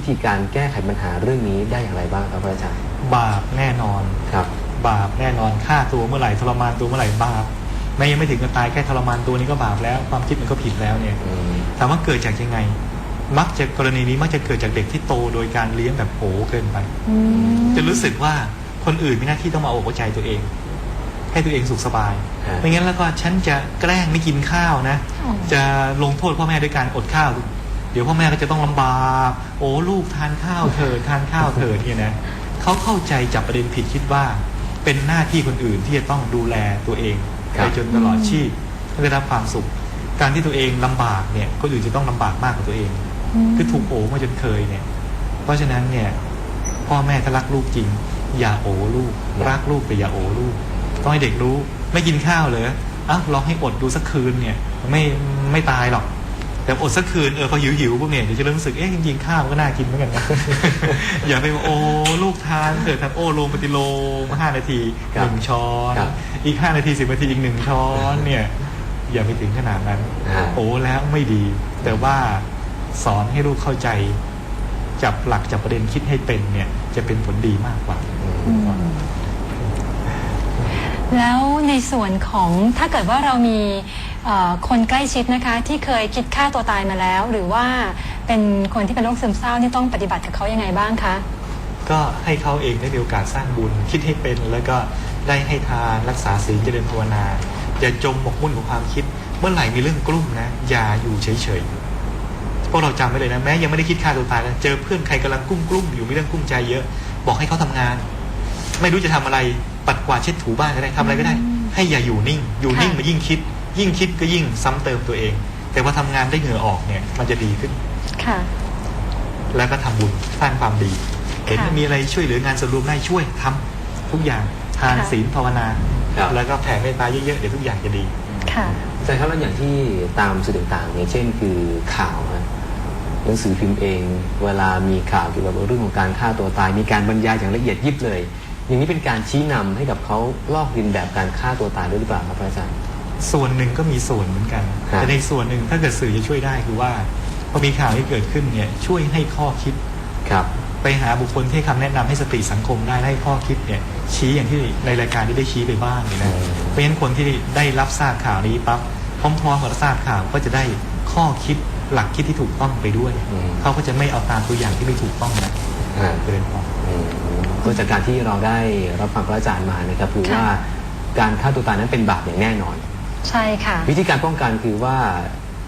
วิธีการแก้ไขปัญหาเรื่องนี้ได้อย่างไรบ้างครับพระอาจารย์บาปแน่นอน ครับ บาปแน่นอนฆ่าตัวเมื่อไหร่ทรมานตัวเมื่อไหร่บาปแม้ยังไม่ถึงกับตายแค่ทรมานตัวนี้ก็บาปแล้ว ความคิดมันก็ผิดแล้วเนี่ยอืมถามว่าเกิดจากยังไง มักจะกรณีนี้มักจะเกิดจากเด็กที่โตโดยการเลี้ยงแบบโหเกินไป อืม จะรู้สึกว่าคนอื่นมีหน้าที่ต้องมาอกเอาใจตัวเอง ให้ตัวเองสุขสบาย ฮะ ไม่งั้นแล้วก็ฉันจะแกล้งไม่กินข้าวนะ อ๋อ จะลงโทษพ่อแม่ด้วยการอดข้าว เดี๋ยวพ่อแม่ก็จะต้องลำบากโอ้ลูกทานข้าวเถิดทานข้าวเถิดเนี่ยนะเขาเข้าใจจับประเด็นผิดคิดว่า เป็นหน้าที่คนอื่นที่จะต้องดูแลตัวเองครัไปบจนตลอดชีพได้รับความสุข การที่ตัวเองลำบากเนี่ยคนอื่นจะต้องลำบากมากกว่าตัวเองมคือถูกโอมาจนเคยเนี่ย เพราะฉะนั้นเนี่ยพ่อแม่ถ้ารักลูกจริง อย่าโอลูก รักลูกแต่อย่าโอลูกต้องให้เด็กรู้ไม่กินข้าวเลยอะลองให้อดดูสักคืนเนี่ย ไม่ไม่ตายหรอก แต่อดสักคืนเออพอหิวหิวๆพวกเนี่ยเดี๋ยวจะเริ่มรู้สึกเอ๊ะจริงๆข้าวมันก็น่ากินเหมือนกันนะ อย่าไปว่าโอ้ลูกทานเกิดทานโอ้โลปฏิโลมาห้านาทีครัหบนึ่งช้อนครับอีกห้านาทีสิบนาทีอีกหนึ่งช้อนเนี่ยอย่าไปถึงขนาดนั้นอ่าโอ้แล้วไม่ดี แต่ว่าสอนให้ลูกเข้าใจ จับหลักจับประเด็นคิดให้เป็นเนี่ย จะเป็นผลดีมากกว่าอืมแล้วในส่วนของถ้าเกิดว่าเรามีเอ่อ คนใกล้ชิดนะคะที่เคยคิดฆ่าตัวตายมาแล้ว หรือว่าเป็นคนที่เป็นโรคซึมเศร้านี่ต้องปฏิบัติกับเขายังไงบ้างคะก็ให้เขาเองได้มีโอกาสสร้างบุญคิดให้เป็น แล้วก็ได้ให้ทานรักษาศีลเจริญภาวนา อย่าจมหมกมุ่นกับความคิด เมื่อไหร่มีเรื่องกลุ้มนะ อย่าอยู่เฉยๆพวกเราจำไว้เลยนะแม้ยังไม่ได้คิดฆ่าตัวตายนะเจอเพื่อนใครกำลังกุ้มกลุ้มอยู่มีเรื่องกุ้มใจเยอะ บอกให้เขาทำงาน ไม่รู้จะทำอะไรปัดกวาดเช็ดถูบ้านก็ได้ทำอะไรก็ได้อืมให้อย่าอยู่นิ่ง อยู่นิ่งค่ะมันยิ่งคิด ยิ่งคิดก็ยิ่งซ้ำเติมตัวเอง แต่ว่าทำงานได้เหงื่อออกเนี่ยมันจะดีขึ้นค่ะ แล้วก็ทำบุญสร้างความดี เห็นค่ะมีอะไรช่วยเหลืองานส่วนรวมได้ช่วยทำทุกอย่างทานค่ะศีลภาวนาครับแล้วก็แผ่เมตตาเยอะๆเดี๋ยวทุกอย่างจะดีค่ะอาจารย์ครับแล้วอย่างที่ตามสื่อต่างๆอย่างเช่นคือข่าวฮะหนังสือพิมพ์เอง เวลามีข่าวเกี่ยวกับเรื่องของการฆ่าตัวตาย มีการบรรยายอย่างละเอียดยิบเลย อย่างนี้เป็นการชี้นำให้กับเขาลอกเลียนแบบการฆ่าตัวตายด้วยหรือเปล่าครับพระอาจารย์ ส่วนหนึ่งก็มีส่วนเหมือนกัน ครับ แต่ในส่วนหนึ่งถ้าเกิดสื่อจะช่วยได้คือว่าพอมีข่าวที่เกิดขึ้นเนี่ยช่วยให้ข้อคิด ครับ ไปหาบุคคลที่ให้คำแนะนำให้สติสังคมได้ให้ข้อคิดเนี่ยชี้อย่างที่ในรายการที่ได้ชี้ไปบ้างเนี่ยนะอืม เพราะฉะนั้นคนที่ได้รับทราบข่าวนี้ปั๊บพร้อมๆกับรับทราบข่าวก็จะได้ข้อคิดหลักคิดที่ถูกต้องไปด้วยอืมเขาก็จะไม่เอาตามตัวอย่างที่ไม่ถูกต้องนะอ่า เดินออก อืมก็จากการที่เราได้รับฟังพระอาจารย์มานะครับคือค่ะ ว่าการฆ่าตัวตายนั้นเป็นบาปอย่างแน่นอน ใช่ค่ะ วิธีการป้องกันคือว่า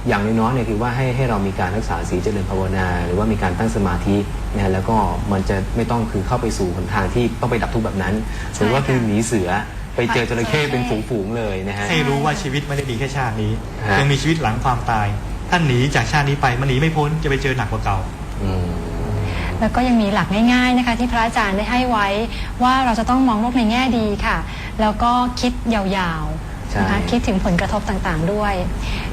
อย่างน้อยๆเนี่ยคือว่าให้ให้เรามีการรักษาศีลเจริญภาวนา หรือว่ามีการตั้งสมาธินะฮะแล้วก็มันจะไม่ต้องคือเข้าไปสู่หนทางที่ต้องไปดับทุกข์แบบนั้นใช่หรือว่าคือค่ะหนีเสือไปเจอจระเข้จระเข้เป็นฝูงๆเลยนะฮะให้รู้ว่าชีวิตไม่ได้มีแค่ชาตินี้ฮะ ยังมีชีวิตหลังความตายถ้าหนีจากชาตินี้ไปมันหนีไม่พ้นจะไปเจอหนักกว่าเก่า อืม แล้วก็ยังมีหลักง่ายๆนะคะ ที่พระอาจารย์ได้ให้ไว้ว่าเราจะต้องมองโลกในแง่ดีค่ะ แล้วก็คิดยาวๆ นะคะใช่คิดถึงผลกระทบต่างๆด้วย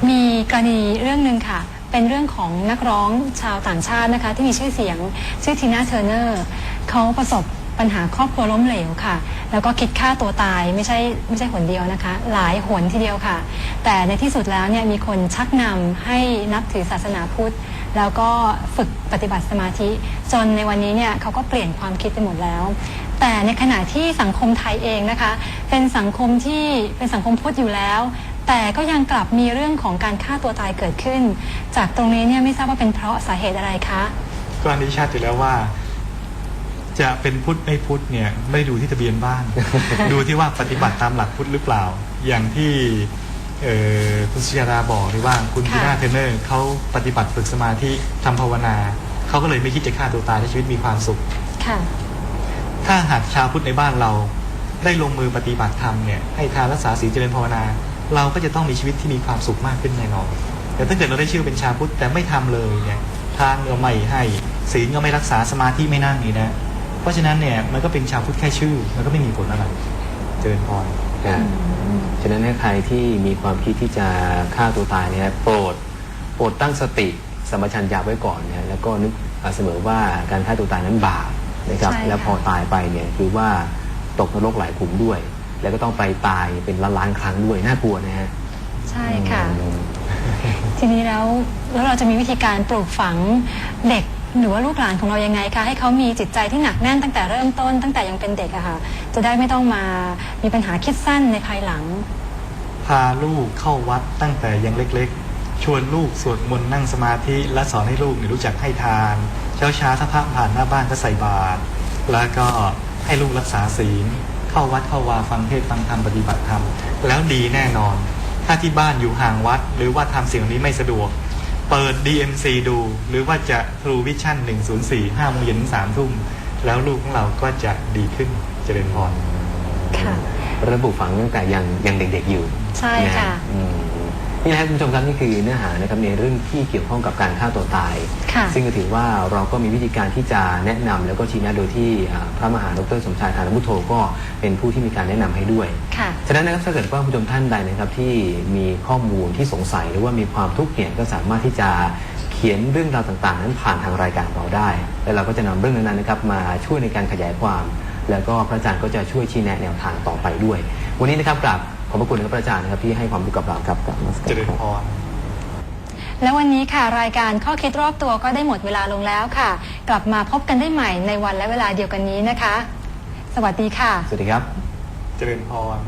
มีกรณีเรื่องหนึ่งค่ะ เป็นเรื่องของนักร้องชาวต่างชาตินะคะ ที่มีชื่อเสียงชื่อทีน่าเทอร์เนอร์เขาประสบปัญหาครอบครัวล้มเหลวค่ะ แล้วก็คิดฆ่าตัวตายไม่ใช่ไม่ใช่หนเดียวนะคะ หลายหนทีเดียวค่ะ แต่ในที่สุดแล้วเนี่ยมีคนชักนำให้นับถือศาสนาพุทธ แล้วก็ฝึกปฏิบัติสมาธิ จนในวันนี้เนี่ยเขาก็เปลี่ยนความคิดไปหมดแล้ว แต่ในขณะที่สังคมไทยเองนะคะ เป็นสังคมที่เป็นสังคมพุทธอยู่แล้ว แต่ก็ยังกลับมีเรื่องของการฆ่าตัวตายเกิดขึ้น จากตรงนี้เนี่ยไม่ทราบว่าเป็นเพราะสาเหตุอะไรคะก็อันนี้ชัดอยู่แล้วว่า จะเป็นพุทธไม่พุทธเนี่ยไม่ได้ดูที่ทะเบียนบ้าน ดูที่ว่าปฏิบัติตามหลักพุทธหรือเปล่า อย่างที่เอ่อคุณสุชาดาบอกหรือว่าคุณค่ะพีน่าเทรนเนอร์เขาปฏิบัติฝึกสมาธิทำภาวนาเขาก็เลยไม่คิดจะฆ่าตัวตายให้ชีวิตมีความสุข ค่ะ ถ้าหากชาวพุทธในบ้านเรา ได้ลงมือปฏิบัติธรรมเนี่ยให้ทานรักษาศีลเจริญภาวนา เราก็จะต้องมีชีวิตที่มีความสุขมากขึ้นแน่นอนแต่ถ้าเกิดเราได้ชื่อเป็นชาวพุทธแต่ไม่ทำเลยเนี่ยทานก็ไม่ให้ศีลก็ไม่รักษาสมาธิไม่นั่งนี่นะเพราะฉะนั้นเนี่ยมันก็เป็นชาวพุทธแค่ชื่อ มันก็ไม่มีผลอะไรเจริญพรนะฉะนั้นใครที่มีความคิดที่จะฆ่าตัวตายเนี่ยโปรดโปรดตั้งสติสมปชัญญะไว้ก่อนนะแล้วก็นึกเสมอว่าการฆ่าตัวตายนั้นบาป นะครับใช่ค่ะ แล้วพอตายไปเนี่ยคือว่าตกนรกหลายขุมด้วย แล้วก็ต้องไปตายเป็นล้านล้านๆครั้งด้วยน่ากลัวนะฮะใช่ค่ะ อืม ทีนี้แล้วแล้วเราจะมีวิธีการปลูกฝังเด็กหรือว่าลูกหลานของเรายังไงคะให้เขามีจิตใจที่หนักแน่นตั้งแต่เริ่มต้น ตั้งแต่ยังเป็นเด็กอะค่ะ จะได้ไม่ต้องมามีปัญหาคิดสั้นในภายหลัง พาลูกเข้าวัดตั้งแต่ยังเล็กๆ ชวนลูกสวดมนต์นั่งสมาธิและสอนให้ลูกเนี่ยรู้จักให้ทาน เช้าช้าๆถ้าพระผ่านหน้าบ้านก็ใส่บาตรแล้วก็ให้ลูกรักษาศีล เข้าวัดเข้าวาฟังเทศน์ฟังธรรมปฏิบัติธรรม แล้วดีแน่นอน ถ้าที่บ้านอยู่ห่างวัด หรือว่าทำสิ่งเหล่านี้ไม่สะดวก เปิด DMC ดู หรือว่าจะ True Vision 104 5โมงเย็นถึง3ทุ่มแล้วลูกของเราก็จะดีขึ้นเจริญพรค่ะระบุฝังตั้งแต่ยังยังเด็กๆอยู่ ใช่ค่ะ นฮอืมนี่นะครับคุณผู้ชมครับนี่คือเนื้อหานะครับในเรื่องที่เกี่ยวข้องกับการฆ่าตัวตาย ค่ะ ซึ่งก็ถือว่าเราก็มีวิธีการที่จะแนะนำแล้วก็ชี้แนะโดยที่อ่าพระมหาดรสมชายธารมุทโธก็เป็นผู้ที่มีการแนะนำให้ด้วย ค่ะ ฉะนั้นนะครับถ้าเกิดว่าผู้ชมท่านใดนะครับที่มีข้อมูลที่สงสัยหรือว่ามีความทุกข์เนี่ยก็สามารถที่จะเขียนเรื่องราวต่างๆ นั้นผ่านทางรายการของเราได้ แล้วเราก็จะนำเรื่องนั้นๆนะครับมาช่วยในการขยายความ แล้วก็พระอาจารย์ก็จะช่วยชี้แนะแนวทางต่อไปด้วย วันนี้นะครับกราบ ขอบพระคุณนะครับพระอาจารย์นะครับที่ให้ความรู้กับเราครับกราบนมัสการเจริญครับพรและวันนี้ค่ะรายการข้อคิดรอบตัวก็ได้หมดเวลาลงแล้วค่ะ กลับมาพบกันได้ใหม่ในวันและเวลาเดียวกันนี้นะคะ สวัสดีค่ะ สวัสดีครับ เจริญพร